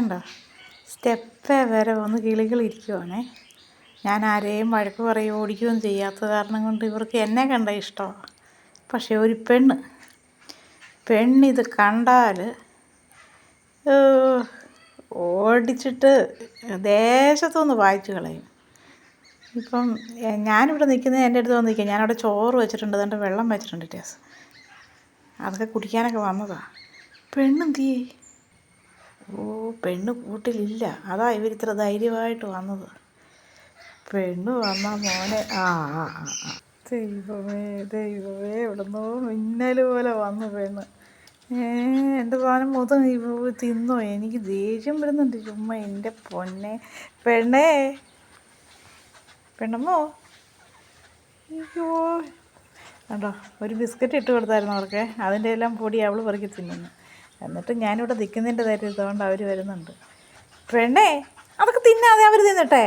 കണ്ടോ? സ്റ്റെപ്പേ വരെ വന്ന് കിളികളിരിക്കുവാണേ. ഞാൻ ആരെയും വഴക്ക് പറയുകയോ ഓടിക്കുകയും ചെയ്യാത്ത കാരണം കൊണ്ട് ഇവർക്ക് എന്നെ കണ്ട ഇഷ്ടമാണ് പക്ഷേ ഒരു പെണ്ണ്. പെണ്ണിത് കണ്ടാൽ ഓടിച്ചിട്ട് ദേശത്തൊന്ന് വായിച്ചു കളയും. ഇപ്പം ഞാനിവിടെ നിൽക്കുന്നത് എന്റെ അടുത്ത് വന്ന് നിൽക്കുക ഞാനവിടെ ചോറ് വെച്ചിട്ടുണ്ട് അതുകൊണ്ട് വെള്ളം വെച്ചിട്ടുണ്ട് ടേസ്. അതൊക്കെ കുടിക്കാനൊക്കെ വന്നതാണ് പെണ്ണെന്തിയേ ഓ പെണ്ണ് കൂട്ടിലില്ല. അതാ ഇത്ര ധൈര്യമായിട്ട് വന്നത്. പെണ്ണ് വന്ന മോനെ. ആ ആ ആ ദൈവമേ ദൈവമേ എവിടുന്നോ മിന്നൽ പോലെ വന്നു പെണ്ണ്. ഏ എന്റെ സാധനം മൊത്തം തിന്നോ? എനിക്ക് ദേഷ്യം വരുന്നുണ്ട്. ചുമ്മാ എന്റെ പൊന്നെ. പെണ്ണേ. പെണ്ണമ്മോ? അയ്യോ. കണ്ടോ ഒരു ബിസ്ക്കറ്റ് ഇട്ട് കൊടുത്തായിരുന്നു അവർക്ക്. അതിന്റെ എല്ലാം പൊടി അവൾ പെറുക്കി തിന്നുന്നു. എന്നിട്ട് ഞാനിവിടെ നിൽക്കുന്നതിന്റെ ധൈര്യം ഇതുകൊണ്ട് അവർ വരുന്നുണ്ട്. പെണ്ണേ അതൊക്കെ തിന്നാതെ അവർ തിന്നട്ടെ?